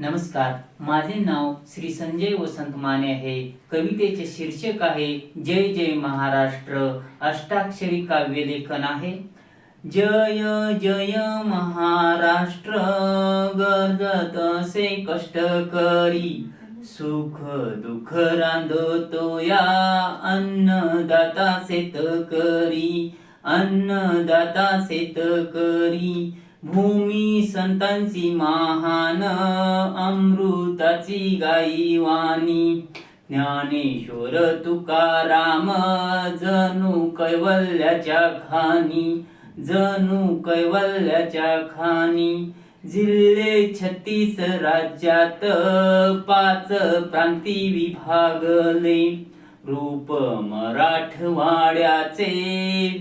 नमस्कार माझे नाव श्री संजय वसंत माने आहे. कवितेचे शीर्षक आहे जय जय महाराष्ट्र. अष्टाक्षरी काव्य लेखन आहे. जय जय महाराष्ट्र गरजत असे कष्ट करी. सुख दुःख रांधतो या अन्नदाता शेतकरी अन्नदाता शेतकरी भूमी संतांची महान अमृताची गाई वाणी ज्ञानेश्वर तुकाराम जणू कैवल्याच्या खानी जणू कैवल्याच्या खानी जिल्हे छत्तीस राज्यात पाच प्रांती विभागले। रूप मराठवाड्याचे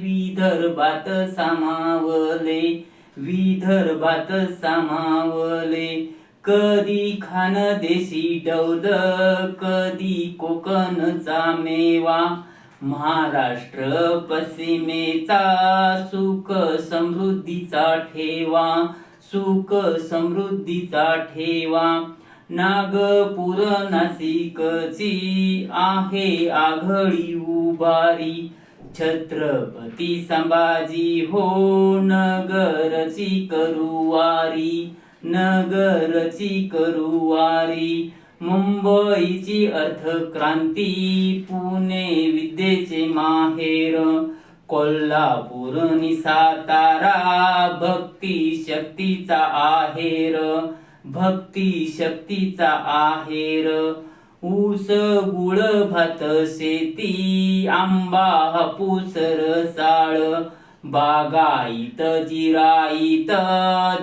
विदर्भात सामावले। विदर्भात सामावले. कधी खानदेशी डौल कधी कोकणचा मेवा. महाराष्ट्र पश्चिमेचा सुख समृद्धीचा ठेवा. सुख समृद्धीचा ठेवा. नागपूर नाशिकची आहे आघळी उभारी. छत्रपती संभाजी हो नगरची करुवारी नगरची करुवारी. मुंबईची अर्थक्रांती पुणे विद्येचे माहेर कोल्हापूर नि सातारा भक्ती शक्तीचा आहेर भक्ती शक्तीचा आहेर. ऊस गुळ भात शेती आंबा हापूस रसाळ बागाईत जिराईत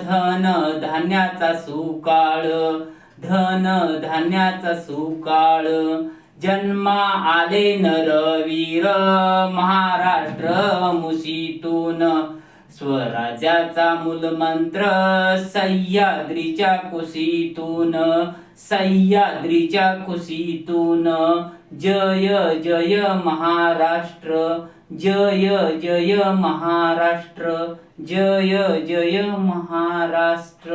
धन धान्याचा सुकाळ धन धान्याचा सुकाळ. जन्मा आले नरवीर महाराष्ट्र मुशीतून. स्वराज्याचा मूलमंत्र सह्याद्रीच्या कुशीतून सह्याद्रीच्या कुशीतून. जय जय महाराष्ट्र जय जय महाराष्ट्र जय जय महाराष्ट्र.